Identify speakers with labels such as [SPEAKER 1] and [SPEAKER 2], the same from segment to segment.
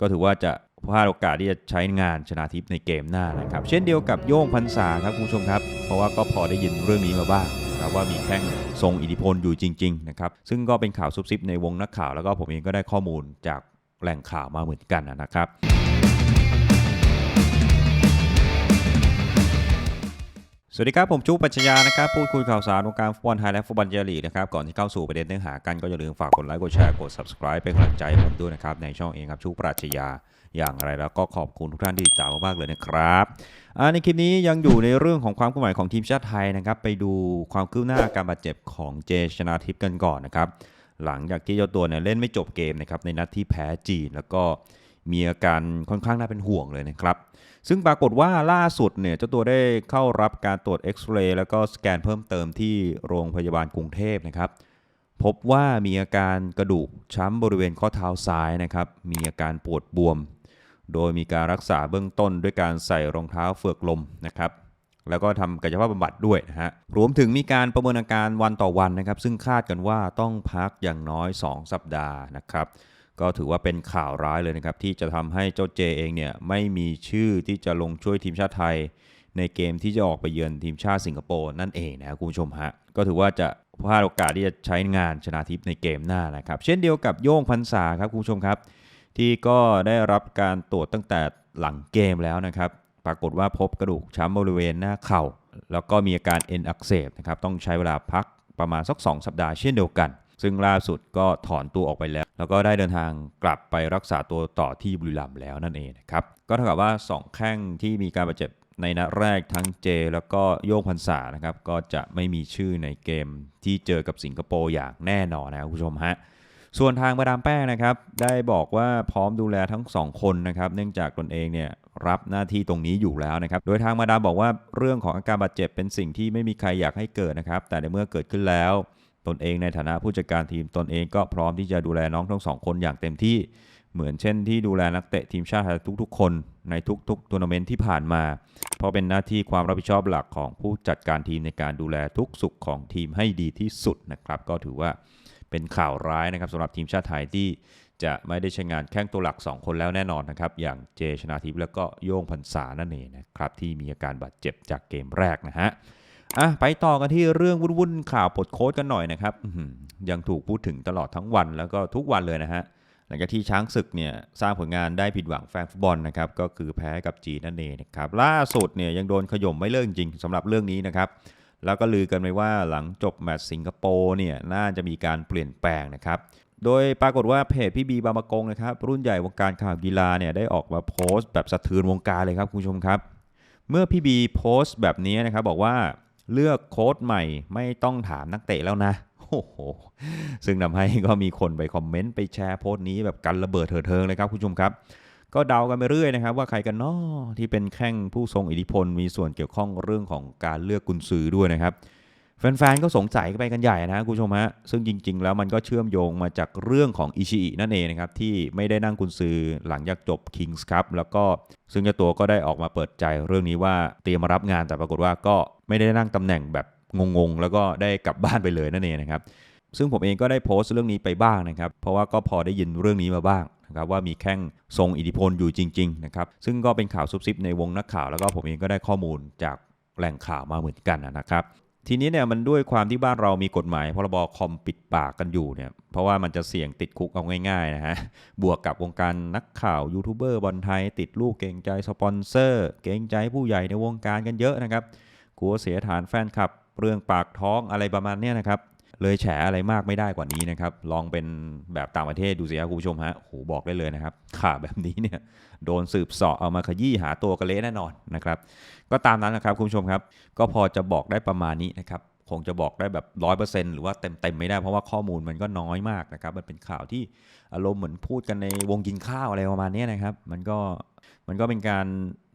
[SPEAKER 1] ก็ถือว่าจะพลาดโอกาสที่จะใช้งานชนาทิพย์ในเกมหน้านะครับ เช่นเดียวกับโย่งพันษาครับคุณผู้ชมครับ เพราะว่าก็พอได้ยินเรื่องนี้มาบ้างครับว่ามีแข้งทรงอิทธิพลอยู่จริง ๆ นะครับ ซึ่งก็เป็นข่าวซุบซิบในวงนักข่าว แล้วก็ผมเองก็ได้ข้อมูลจากแหล่งข่าวมาเหมือนกันนะครับ วัสดีครับ ผมจูปัญญานะครับ พูดคุยข่าวสารวงการฟุตบอลไทยและฟุตบอลเยลีนะครับ ก่อนที่เข้าสู่ประเด็นเนื้อหากันก็อย่าลืมฝากกดไลค์กดแชร์กด subscribe เป็นกำลังใจผมด้วยนะครับ ในช่องเองครับชูปรัชญาอย่างไรแล้วก็ขอบคุณทุกท่านที่ติดตามมากๆเลยนะครับในคลิปนี้ยังอยู่ในเรื่องของความเคลื่อนไหวของทีมชาติไทยนะครับ ไปดูความคืบหน้าการบาดเจ็บของเจชนาทิพย์กันก่อนนะครับหลังจากที่เจ้าตัวเนี่ยเล่นไม่จบเกมนะครับในนัดที่แพ้จีนแล้วก็ มีอาการค่อนข้างน่าเป็นห่วงเลยนะครับ ซึ่งปรากฏว่าล่าสุดเนี่ยเจ้าตัวได้เข้ารับการตรวจเอ็กซเรย์แล้วก็สแกนเพิ่มเติมที่โรงพยาบาลกรุงเทพนะครับ พบว่ามีอาการกระดูกช้ำบริเวณข้อเท้าซ้ายนะครับ มีอาการปวดบวม โดยมีการรักษาเบื้องต้นด้วยการใส่รองเท้าเฟือกลมนะครับแล้วก็ทำกายภาพบำบัดด้วยนะฮะ รวมถึงมีการประเมินอาการวันต่อวันนะครับ ซึ่งคาดกันว่าต้องพักอย่างน้อย 2 สัปดาห์นะครับ ก็ถือว่าเป็นข่าวร้ายเลยนะครับ ที่จะทำให้เจ้าเจเองเนี่ยไม่มีชื่อที่จะลงช่วยทีมชาติไทย ในเกมที่จะออกไปเยือนทีมชาติสิงคโปร์นั่นเองนะครับคุณผู้ชมฮะก็ถือว่าจะพลาดโอกาสที่จะใช้งานชนาทิพย์ในเกมหน้านะครับ เช่นเดียวกับโย่งพันษาครับคุณผู้ชมครับ ที่ก็ได้รับการตรวจตั้งแต่หลังเกมแล้วนะครับ ปรากฏว่าพบกระดูกช้ำบริเวณหน้าเข่า แล้วก็มีอาการเอ็นอักเสบนะครับต้องใช้เวลาพักประมาณสัก 2 สัปดาห์เช่นเดียวกัน ซึ่งล่าสุดก็ถอนตัวออกไปแล้ว แล้วก็ได้เดินทางกลับไปรักษาตัวต่อที่บุรีรัมย์แล้วนั่นเองนะครับ ก็เท่ากับว่า 2 แข้งที่มีการบาดเจ็บในนัดแรกทั้งเจ แล้วก็โยงพันษานะครับ ก็จะไม่มีชื่อในเกมที่เจอกับสิงคโปร์อย่างแน่นอนนะครับคุณผู้ชมฮะส่วนทางมาดามแป้งนะครับ ได้บอกว่าพร้อมดูแลทั้งสองคนนะครับ เนื่องจากตนเองเนี่ยรับหน้าที่ตรงนี้อยู่แล้วนะครับ โดยทางมาดามบอกว่าเรื่องของอาการบาดเจ็บเป็นสิ่งที่ไม่มีใครอยากให้เกิดนะครับ แต่ในเมื่อเกิดขึ้นแล้ว ตนเองในฐานะผู้จัดการทีมตนเองก็พร้อมที่จะดูแลน้องทั้งสองคนอย่างเต็มที่ เหมือนเช่นที่ดูแลนักเตะทีมชาติไทยทุกๆ คนในทุกๆทัวร์นาเมนต์ที่ผ่านมา เพราะเป็นหน้าที่ความรับผิดชอบหลักของผู้จัดการทีมในการดูแลทุกสุขของทีมให้ดีที่สุดนะครับ ก็ถือว่าเป็นข่าวร้ายนะครับสำหรับทีมชาติไทยที่จะไม่ได้ใช้งานแข้งตัวหลัก 2 คนแล้วแน่นอนนะครับ อย่างเจชนาทิพย์แล้วก็โย่งพันษานั่นเองนะครับที่มีอาการบาดเจ็บจากเกมแรกนะฮะ อะไปต่อกันที่เรื่องวุ่นๆข่าวปลดโค้ดกันหน่อยนะครับยังถูกพูดถึงตลอดทั้งวันแล้วก็ทุกวันเลยนะฮะหลังจากที่ช้างศึกเนี่ยสร้างผลงานได้ผิดหวังแฟนฟุตบอลนะครับก็คือแพ้กับจีนนั่นเองนะครับล่าสุดเนี่ยยังโดนขย่มไม่เลิกจริงสำหรับเรื่องนี้นะครับแล้วก็ลือกันไปว่าหลังจบแมตช์สิงคโปร์เนี่ยน่าจะมีการเปลี่ยนแปลงนะครับโดยปรากฏว่าเพจพี่บีบามากงนะครับรุ่นใหญ่วงการข่าวกีฬาเนี่ยได้ออกมาโพสต์แบบสะเทือนวงการเลยครับคุณผู้ชมครับ เมื่อพี่บีโพสต์แบบนี้นะครับบอกว่า เลือกโค้ดใหม่ไม่ต้องถามนักเตะแล้วนะโอ้โหซึ่งทำให้ก็มีคนไปคอมเมนต์ไปแชร์โพสต์นี้แบบกันระเบิดเถิดเทิงเลยครับคุณผู้ชมครับ ก็เดากันไปเรื่อยนะครับ ว่าใครกันนาะที่เป็นแข้งผู้ทรงอิทธิพล มีส่วนเกี่ยวข้องเรื่องของการเลือกกุนซือด้วยนะครับ แฟนๆ ก็สงสัยกันไปกันใหญ่นะคุณผู้ชมฮะ ซึ่งจริงๆ แล้วมันก็เชื่อมโยงมาจากเรื่องของอิชิอินั่นเองนะครับ ที่ไม่ได้นั่งกุนซือหลังจากจบ Kings Cup แล้วก็ซึ่งเจ้าตัวก็ได้ออกมาเปิดใจเรื่องนี้ว่าเตรียมมารับงานแต่ปรากฏว่าก็ไม่ได้นั่งตำแหน่งแบบงงๆ แล้วก็ได้กลับบ้านไปเลยนั่นเองนะครับ ซึ่งผมเองก็ได้โพสต์เรื่องนี้ไปบ้างนะครับ เพราะว่าก็พอได้ยินเรื่องนี้มาบ้างนะครับว่ามีแข้งทรงอิทธิพลอยู่จริงๆนะครับ ซึ่งก็เป็นข่าวซุบซิบในวงนักข่าวแล้วก็ผมเองก็ได้ข้อมูลจากแหล่งข่าวมาเหมือนกันนะครับ ทีนี้เนี่ยมันด้วยความที่บ้านเรามีกฎหมายพรบคอมปิดปากกันอยู่เนี่ยเพราะว่ามันจะเสี่ยงติดคุกเอาง่ายๆนะฮะบวกกับวงการนักข่าวยูทูบเบอร์บอลไทย ติดลูกเก่งใจสปอนเซอร์ เก่งใจผู้ใหญ่ในวงการกันเยอะนะครับกลัวเสียฐานแฟนคลับ เรื่องปากท้องอะไรประมาณเนี้ยนะครับ เลยแฉอะไรมากไม่ได้กว่านี้นะครับ ลองเป็นแบบต่างประเทศดูสิครับคุณผู้ชมฮะโหบอกได้เลยนะครับ ข่าวแบบนี้เนี่ยโดนสืบสาะเอามาขยี้หาตัวกันเละแน่นอนนะครับ ก็ตามนั้นนะครับคุณผู้ชมครับ ก็พอจะบอกได้ประมาณนี้นะครับคงจะบอกได้แบบร้อยเปอร์เซ็นต์หรือว่าเต็มเต็มๆไม่ได้เพราะว่าข้อมูลมันก็น้อยมากนะครับ มันเป็นข่าวที่อารมณ์เหมือนพูดกันในวงกินข้าวอะไรประมาณนี้นะครับ มันก็มันก็เป็นการ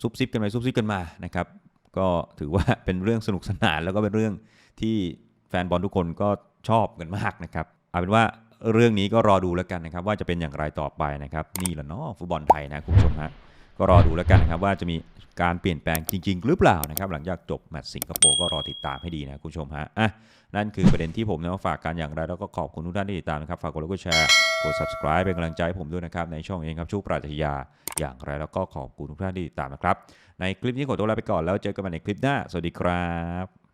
[SPEAKER 1] ซุบซิบกันไปซุบซิบกันมานะครับ ก็ถือว่าเป็นเรื่องสนุกสนานแล้วก็เป็นเรื่องที่แฟนบอลทุกคนก็ ชอบกันมากนะครับเอาเป็นว่าเรื่องนี้ก็รอดูแล้วกันนะครับ ว่าจะเป็นอย่างไรต่อไปนะครับนี่แหละเนาะฟุตบอลไทยนะคุณผู้ชมฮะก็รอดูแล้วกันนะครับ ว่าจะมีการเปลี่ยนแปลงจริง ๆ หรือเปล่านะครับ หลังจากจบแมตช์สิงคโปร์ก็รอติดตามให้ดีนะคุณผู้ชมฮะอะนั่นคือประเด็นที่ผมนำมาฝากกันอย่างไร แล้วก็ขอบคุณทุกท่านที่ติดตามนะครับฝากกดไลค์กดแชร์กด subscribe เป็นกำลังใจผมด้วยนะครับในช่องเองครับชูปราชญาอย่างไร แล้วก็ขอบคุณทุกท่านที่ติดตามนะครับ ในคลิปนี้ขอตัวลาไปก่อนแล้วเจอกันใหม่ในคลิปหน้าสวัสดีครับ